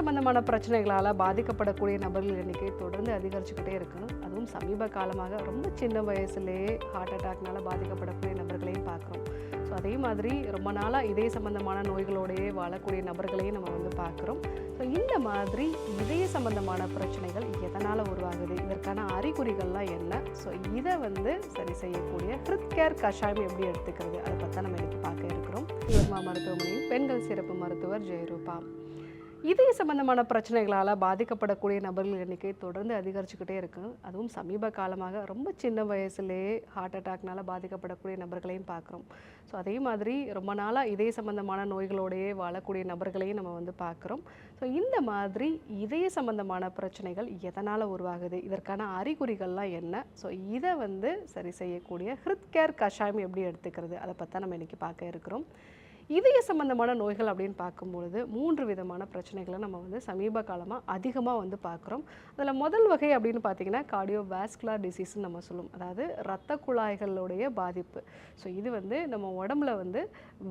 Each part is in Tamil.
சம்பந்தமான பிரச்சனைகளால் பாதிக்கப்படக்கூடிய நபர்கள் எண்ணிக்கை தொடர்ந்து அதிகரிச்சுக்கிட்டே இருக்கு. அதுவும் சமீப காலமாக ரொம்ப சின்ன வயசுலேயே ஹார்ட் அட்டாக்னால பாதிக்கப்படக்கூடிய நபர்களையும் பார்க்குறோம். ஸோ அதே மாதிரி ரொம்ப நாளாக இதய சம்பந்தமான நோய்களோடையே வாழக்கூடிய நபர்களையும் நம்ம வந்து பார்க்குறோம். ஸோ இந்த மாதிரி இதய சம்பந்தமான பிரச்சனைகள் எதனால் உருவாகுது? இதற்கான அறிகுறிகள்லாம் என்ன? ஸோ இதை வந்து சரி செய்யக்கூடிய ஹிருத் கேர் கஷாயம் எப்படி எடுத்துக்கிறது? அதை பற்றி நம்ம இன்னைக்கு பார்க்க இருக்கிறோம். யுவர்மா மருத்துவமனையின் பெண்கள் சிறப்பு மருத்துவர் ஜெயரூபா. இதய சம்பந்தமான பிரச்சனைகளால் பாதிக்கப்படக்கூடிய நபர்கள் எண்ணிக்கை தொடர்ந்து அதிகரிச்சுக்கிட்டே இருக்கு. அதுவும் சமீப காலமாக ரொம்ப சின்ன வயசுலேயே ஹார்ட் அட்டாக்னால பாதிக்கப்படக்கூடிய நபர்களையும் பார்க்குறோம் ஸோ அதே மாதிரி ரொம்ப நாளாக இதய சம்பந்தமான நோய்களோடையே வாழக்கூடிய நபர்களையும் நம்ம வந்து பார்க்குறோம் ஸோ இந்த மாதிரி இதய சம்பந்தமான பிரச்சனைகள் எதனால் உருவாகுது? இதற்கான அறிகுறிகள்லாம் என்ன? ஸோ இதை வந்து சரி செய்யக்கூடிய ஹிருத் கேர் கஷாயம் எப்படி எடுத்துக்கிறது? அதை பற்றி நம்ம இன்னைக்கு பார்க்க இருக்கிறோம். இதய சம்பந்தமான நோய்கள் அப்படின்னு பார்க்கும்பொழுது மூன்று விதமான பிரச்சனைகளை நம்ம வந்து சமீப காலமாக அதிகமாக வந்து பார்க்குறோம். அதில் முதல் வகை அப்படின்னு பார்த்தீங்கன்னா கார்டியோ வாஸ்குலர் டிசீஸ்னு நம்ம சொல்லுவோம். அதாவது இரத்த குழாய்களுடைய பாதிப்பு. ஸோ இது வந்து நம்ம உடம்புல வந்து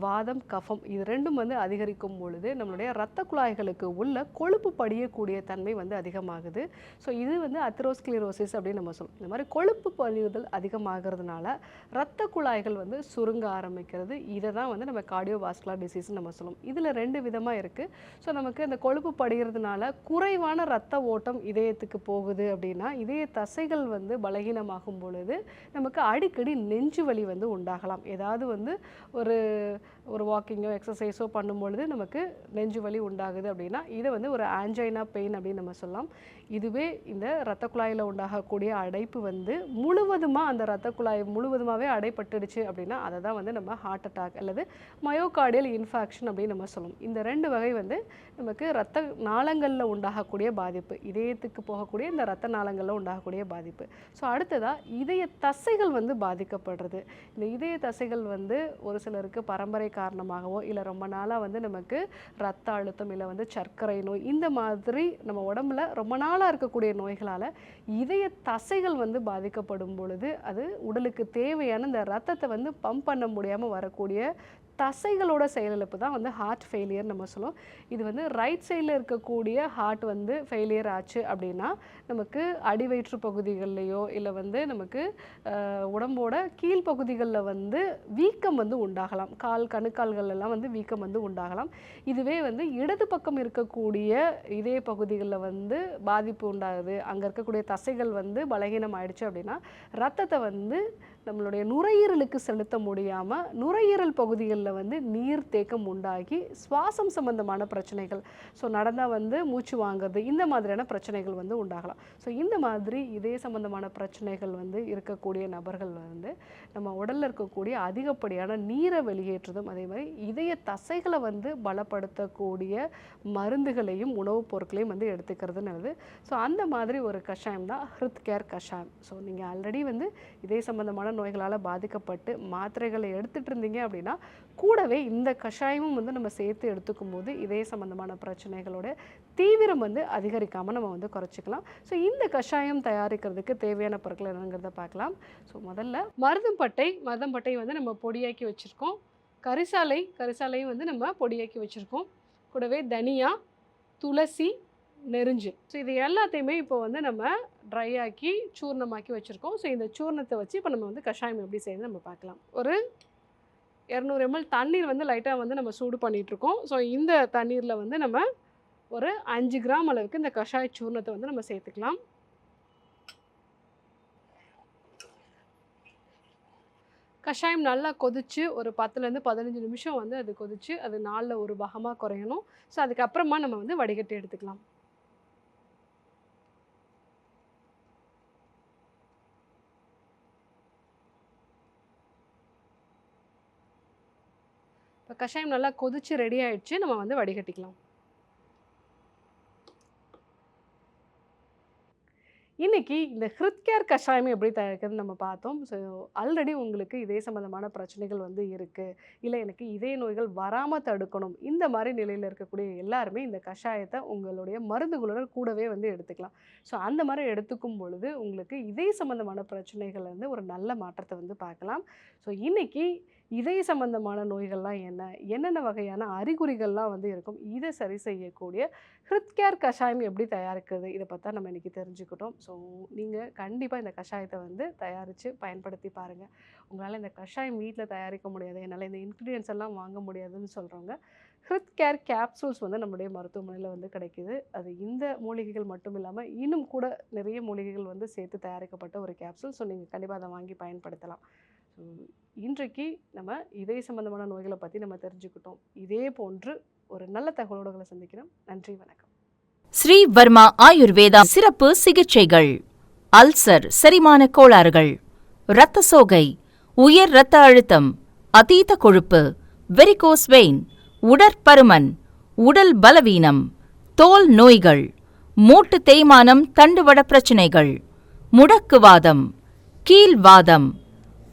வாதம் கஃபம் இது ரெண்டும் வந்து அதிகரிக்கும் பொழுது நம்மளுடைய இரத்த குழாய்களுக்கு உள்ள கொழுப்பு படியக்கூடிய தன்மை வந்து அதிகமாகுது. ஸோ இது வந்து அத்ரோஸ்கிளிரோசிஸ் அப்படின்னு நம்ம சொல்லுவோம். இந்த மாதிரி கொழுப்பு படிவுதல் அதிகமாகிறதுனால இரத்த குழாய்கள் வந்து சுருங்க ஆரம்பிக்கிறது. இதை தான் வந்து நம்ம கார்டியோ வாஸ்குலர் டிசீஸ் நம்ம சொல்லுவோம். இதில் ரெண்டு விதமாக இருக்குது ஸோ நமக்கு இந்த கொழுப்பு படுகிறதுனால குறைவான ரத்த ஓட்டம் இதயத்துக்கு போகுது அப்படின்னா இதய தசைகள் வந்து பலகீனமாகும் பொழுது நமக்கு அடிக்கடி நெஞ்சு வலி வந்து உண்டாகலாம். ஏதாவது வந்து ஒரு ஒரு வாக்கிங்கோ எக்ஸசைஸோ பண்ணும்பொழுது நமக்கு நெஞ்சு வலி உண்டாகுது அப்படின்னா இதை வந்து ஒரு ஆஞ்சைனா பெயின் அப்படின்னு நம்ம சொல்லலாம். இதுவே இந்த இரத்த குழாயில் உண்டாகக்கூடிய அடைப்பு வந்து முழுவதுமாக அந்த இரத்த குழாய் முழுவதுமாகவே அடைப்பட்டுடுச்சு அப்படின்னா அதை தான் வந்து நம்ம ஹார்ட் அட்டாக் அல்லது மயோகார்டியல் இன்ஃபாக்ஷன் அப்படின்னு நம்ம சொல்லுவோம். இந்த ரெண்டு வகை வந்து நமக்கு இரத்த நாளங்களில் உண்டாகக்கூடிய பாதிப்பு இதயத்துக்கு போகக்கூடிய இந்த இரத்த நாளங்களில் உண்டாகக்கூடிய பாதிப்பு. ஸோ அடுத்ததாக இதய தசைகள் வந்து பாதிக்கப்படுறது. இந்த இதய தசைகள் வந்து ஒரு சிலருக்கு பரம்பரை காரணமாகவோ இல்லை ரொம்ப நாளாக வந்து நமக்கு ரத்த அழுத்தம் இல்லை வந்து சர்க்கரை நோய் இந்த மாதிரி நம்ம உடம்புல ரொம்ப நாளாக இருக்கக்கூடிய நோய்களால் இதய தசைகள் வந்து பாதிக்கப்படும் பொழுது அது உடலுக்கு தேவையான இந்த ரத்தத்தை வந்து பம்ப் பண்ண முடியாமல் வரக்கூடிய தசைகளோட செயலிழப்பு தான் வந்து ஹார்ட் ஃபெயிலியர் நம்ம சொல்லுவோம். இது வந்து ரைட் சைடில் இருக்கக்கூடிய ஹார்ட் வந்து ஃபெயிலியர் ஆச்சு அப்படின்னா நமக்கு அடிவயிற்று பகுதிகள்லையோ இல்லை வந்து நமக்கு உடம்போட கீழ் பகுதிகளில் வந்து வீக்கம் வந்து உண்டாகலாம். கால் கணுக்கால்கள் எல்லாம் வந்து வீக்கம் வந்து உண்டாகலாம். இதுவே வந்து இடது பக்கம் இருக்கக்கூடிய இதய பகுதிகளில் வந்து பாதிப்பு உண்டாகுது. அங்கே இருக்கக்கூடிய தசைகள் வந்து பலகீனம் ஆயிடுச்சு அப்படின்னா ரத்தத்தை வந்து நம்மளுடைய நுரையீரலுக்கு செலுத்த முடியாமல் நுரையீரல் பகுதிகளில் வந்து நீர் தேக்கம் உண்டாகி சுவாசம் சம்பந்தமான பிரச்சனைகள். ஸோ நடந்தால் வந்து மூச்சு வாங்குறது இந்த மாதிரியான பிரச்சனைகள் வந்து உண்டாகலாம். ஸோ இந்த மாதிரி இதய சம்பந்தமான பிரச்சனைகள் வந்து இருக்கக்கூடிய நபர்கள் வந்து நம்ம உடலில் இருக்கக்கூடிய அதிகப்படியான நீரை வெளியேற்றுறதும் அதே மாதிரி இதய தசைகளை வந்து பலப்படுத்தக்கூடிய மருந்துகளையும் உணவுப் பொருட்களையும் வந்து எடுத்துக்கிறது நல்லது. ஸோ அந்த மாதிரி ஒரு கஷாயம் தான் ஹிருத் கேர் கஷாயம். ஸோ நீங்கள் ஆல்ரெடி வந்து இதய சம்பந்தமான நோய்களால் பாதிக்கப்பட்டு மாத்திரைகளை எடுத்துகிட்டு இருந்தீங்க அப்படின்னா கூடவே இந்த கஷாயமும் வந்து நம்ம சேர்த்து எடுத்துக்கும் போது இதே சம்மந்தமான பிரச்சனைகளோட தீவிரம் வந்து அதிகரிக்காமல் நம்ம வந்து குறைச்சிக்கலாம். ஸோ இந்த கஷாயம் தயாரிக்கிறதுக்கு தேவையான பொருட்கள் என்னங்கிறத பார்க்கலாம். ஸோ முதல்ல மருதம்பட்டை மருதம்பட்டை வந்து நம்ம பொடியாக்கி வச்சுருக்கோம். கரிசாலை கரிசாலையும் வந்து நம்ம பொடியாக்கி வச்சுருக்கோம். கூடவே தனியா துளசி நெருஞ்சு. ஸோ இது எல்லாத்தையுமே இப்போ வந்து நம்ம ட்ரை ஆக்கி சூர்ணமாக்கி வச்சுருக்கோம். ஸோ இந்த சூர்ணத்தை வச்சு இப்போ நம்ம வந்து கஷாயம் எப்படி செய்யறது நம்ம பார்க்கலாம். ஒரு இரநூறு எம்எல் தண்ணீர் வந்து லைட்டாக வந்து நம்ம சூடு பண்ணிகிட்ருக்கோம் ஸோ இந்த தண்ணீரில் வந்து நம்ம ஒரு அஞ்சு கிராம் அளவுக்கு இந்த கஷாய சூர்ணத்தை வந்து நம்ம சேர்த்துக்கலாம். கஷாயம் நல்லா கொதிச்சு ஒரு பத்துலேருந்து பதினஞ்சு நிமிஷம் வந்து அது கொதிச்சு அது நாளில் ஒரு பாகமாக குறையணும். ஸோ அதுக்கப்புறமா நம்ம வந்து வடிகட்டி எடுத்துக்கலாம். கஷாயம் நல்லா கொதிச்சு ரெடி ஆயிடுச்சு நம்ம வந்து வடிகட்டிக்கலாம். இன்றைக்கி இந்த ஹிருத் கேர் கஷாயம் எப்படி தயாரிக்கிறதுன்னு நம்ம பார்த்தோம். ஸோ ஆல்ரெடி உங்களுக்கு இதே சம்மந்தமான பிரச்சனைகள் வந்து இருக்குது இல்லை எனக்கு இதய நோய்கள் வராமல் தடுக்கணும். இந்த மாதிரி நிலையில் இருக்கக்கூடிய எல்லாருமே இந்த கஷாயத்தை உங்களுடைய மருந்துகளுடன் கூடவே வந்து எடுத்துக்கலாம். ஸோ அந்த மாதிரி எடுத்துக்கும் பொழுது உங்களுக்கு இதய சம்மந்தமான பிரச்சனைகள் வந்து ஒரு நல்ல மாற்றத்தை வந்து பார்க்கலாம். ஸோ இன்றைக்கி இதய சம்பந்தமான நோய்கள்லாம் என்ன? என்னென்ன வகையான அறிகுறிகள்லாம் வந்து இருக்கும்? இதை சரி செய்யக்கூடிய ஹிருத்கேர் கஷாயம் எப்படி தயாரிக்கிறது? இதை பற்றி நம்ம இன்றைக்கி தெரிஞ்சுக்கிட்டோம். ஸோ நீங்கள் கண்டிப்பாக இந்த கஷாயத்தை வந்து தயாரித்து பயன்படுத்தி பாருங்கள் உங்களால் இந்த கஷாயம் வீட்டில் தயாரிக்க முடியாது. என்னால் இந்த இன்க்ரீடியன்ஸ் எல்லாம் வாங்க முடியாதுன்னு சொல்கிறவங்க ஹிருத் கேர் கேப்சூல்ஸ் வந்து நம்முடைய மருத்துவமனையில் வந்து கிடைக்குது. அது இந்த மூலிகைகள் மட்டும் இல்லாமல் இன்னும் கூட நிறைய மூலிகைகள் வந்து சேர்த்து தயாரிக்கப்பட்ட ஒரு கேப்சூல் ஸோ நீங்கள் கண்டிப்பாக அதை வாங்கி பயன்படுத்தலாம். ஸோ இன்றைக்கு நம்ம இதய சம்பந்தமான நோய்களை பற்றி நம்ம தெரிஞ்சுக்கிட்டோம். இதே போன்று ஒரு நல்ல தகவலோடுகளை சந்திக்கிறோம். நன்றி வணக்கம். ஸ்ரீ வர்மா ஆயுர்வேதா சிறப்பு சிகிச்சைகள். அல்சர் செரிமான கோளாறுகள். இரத்த சோகை உயர் இரத்த அழுத்தம் அதீத கொழுப்பு வெரிகோஸ் வெயின் உடற்பருமன் உடல் பலவீனம் தோல் நோய்கள் மூட்டு தேய்மானம் தண்டுவட பிரச்சினைகள் முடக்குவாதம் கீழ்வாதம்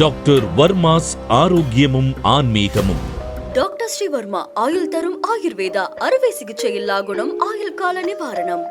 டாக்டர் வர்மாஸ் ஆரோக்கியமும் ஆன்மீகமும். டாக்டர் ஸ்ரீவர்மா ஆயுள் தரும் ஆயுர்வேதா அறுவை சிகிச்சை இல்லா குணம் ஆயுள் கால நிவாரணம்.